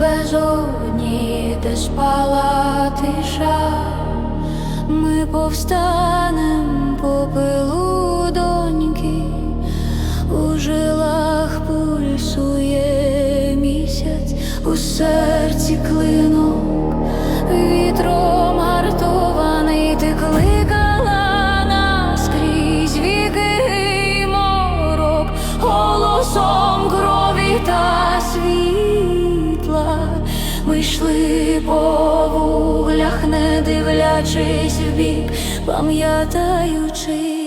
безодні, де спала тиша, ми повстанем по пилу доньки, у жилах пульсує місяць, у серці клин. йшли по вуглях, не дивлячись в бік, пам'ятаючи.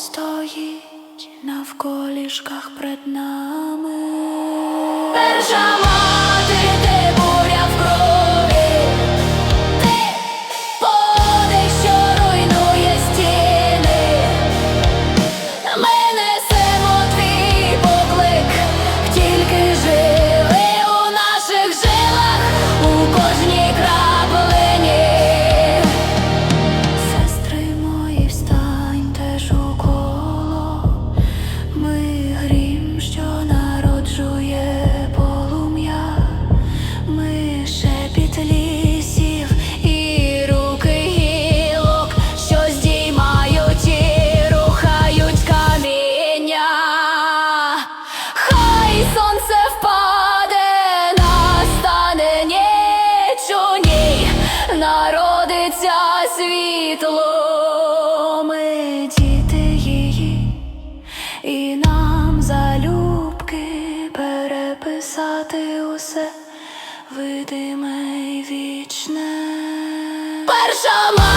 стоїть навколішках пред нами. Держава народиться світло, ми діти її, і нам залюбки переписати усе видиме й вічне. Перша